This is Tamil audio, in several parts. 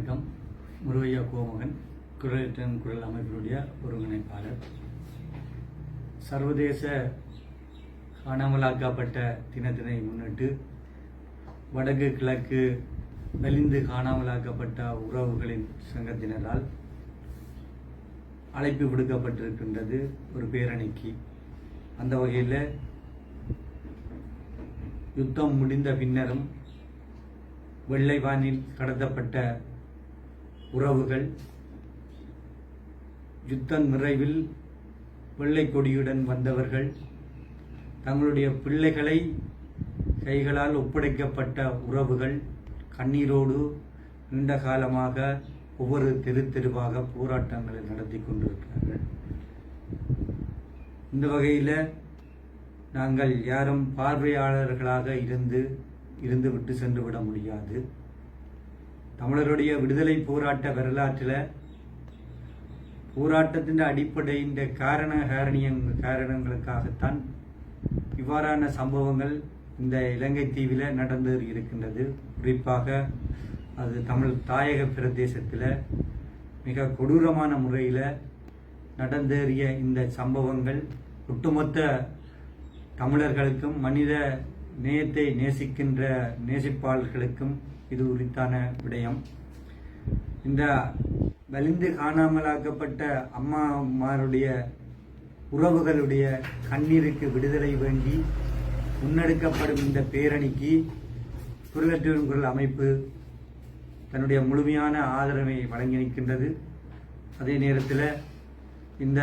வணக்கம். முருகையா கோமகன் குரலிட்டன் குரல் அமைப்பினுடைய ஒருங்கிணைப்பாளர். சர்வதேச காணாமலாக்கப்பட்ட தினத்தினை முன்னிட்டு வடக்கு கிழக்கு மெலிந்து காணாமலாக்கப்பட்ட உறவுகளின் சங்கத்தினரால் அழைப்பு விடுக்கப்பட்டிருக்கின்றது ஒரு பேரணிக்கு. அந்த வகையில் யுத்தம் முடிந்த பின்னரும் வெள்ளை வானில் கடத்தப்பட்ட உறவுகள். யுத்தம் நிறைவில் வெள்ளை கொடியுடன் வந்தவர்கள். தங்களுடைய பிள்ளைகளை கைகளால் ஒப்படைக்கப்பட்ட உறவுகள். கண்ணீரோடு நீண்ட காலமாக ஒவ்வொரு தெரு தெருவாக போராட்டங்களை நடத்தி கொண்டிருக்கிறார்கள். இந்த வகையில் நாங்கள் யாரும் பார்வையாளர்களாக இருந்து இருந்து விட்டு சென்று விட முடியாது. தமிழருடைய விடுதலை போராட்ட வரலாற்றில் போராட்டத்தின் அடிப்படையின் காரண காரணிய காரணங்களுக்காகத்தான் இவ்வாறான சம்பவங்கள் இந்த இலங்கை தீவில் நடந்து இருக்கின்றது. குறிப்பாக அது தமிழ் தாயக பிரதேசத்தில் மிக கொடூரமான முறையில் நடந்தேறிய இந்த சம்பவங்கள். ஒட்டுமொத்த தமிழர்களுக்கும் மனித நேயத்தை நேசிக்கின்ற நேசிப்பாளர்களுக்கும் இது உரித்தான விடயம். இந்த வலிந்து காணாமலாக்கப்பட்ட அம்மாமாருடைய உறவுகளுடைய கண்ணீருக்கு விடுதலை வேண்டி முன்னெடுக்கப்படும் இந்த பேரணிக்கு குரலற்றவன் குரல் அமைப்பு தன்னுடைய முழுமையான ஆதரவை வழங்கி நிற்கின்றது அதே நேரத்தில் இந்த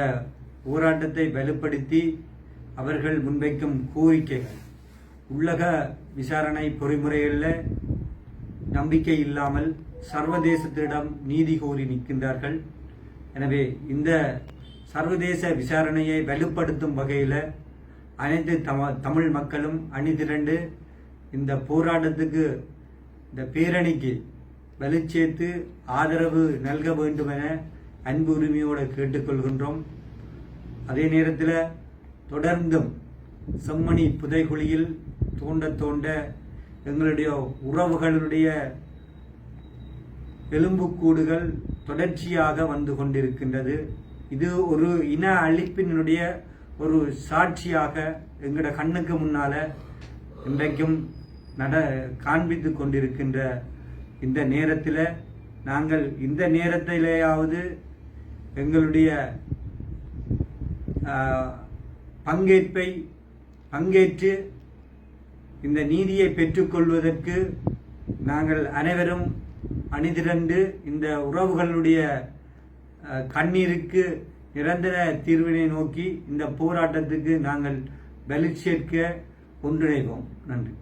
போராட்டத்தை வலுப்படுத்தி அவர்கள் முன்வைக்கும் கோரிக்கைகள் உள்ளக விசாரணை பொறிமுறைகளில் நம்பிக்கை இல்லாமல் சர்வதேசத்திடம் நீதி கோரி நிற்கின்றார்கள். எனவே இந்த சர்வதேச விசாரணையை வலுப்படுத்தும் வகையில் அனைத்து தம தமிழ் மக்களும் அணிதிரண்டு இந்த போராட்டத்துக்கு இந்த பேரணிக்கு வலுச்சேர்த்து ஆதரவு நல்க வேண்டும் என அன்பு உரிமையோடு கேட்டுக்கொள்கின்றோம். அதே நேரத்தில் தொடர்ந்தும் செம்மணி புதைகுழியில் தோண்ட தோண்ட எங்களுடைய உறவுகளுடைய எலும்புக்கூடுகள் தொடர்ச்சியாக வந்து கொண்டிருக்கின்றது. இது ஒரு இன அழிப்பினுடைய ஒரு சாட்சியாக எங்களோட கண்ணுக்கு முன்னால இன்றைக்கும் நட காண்பித்து கொண்டிருக்கின்ற இந்த நேரத்தில் நாங்கள் இந்த நேரத்திலேயாவது எங்களுடைய பங்கேற்பை பங்கேற்று இந்த நீதியை பெற்றுக்கொள்வதற்கு நாங்கள் அனைவரும் அணிதிரண்டு இந்த உறவுகளுடைய கண்ணீருக்கு நிரந்தர தீர்வினை நோக்கி இந்த போராட்டத்துக்கு நாங்கள் வலி ஒன்றிணைவோம். நன்றி.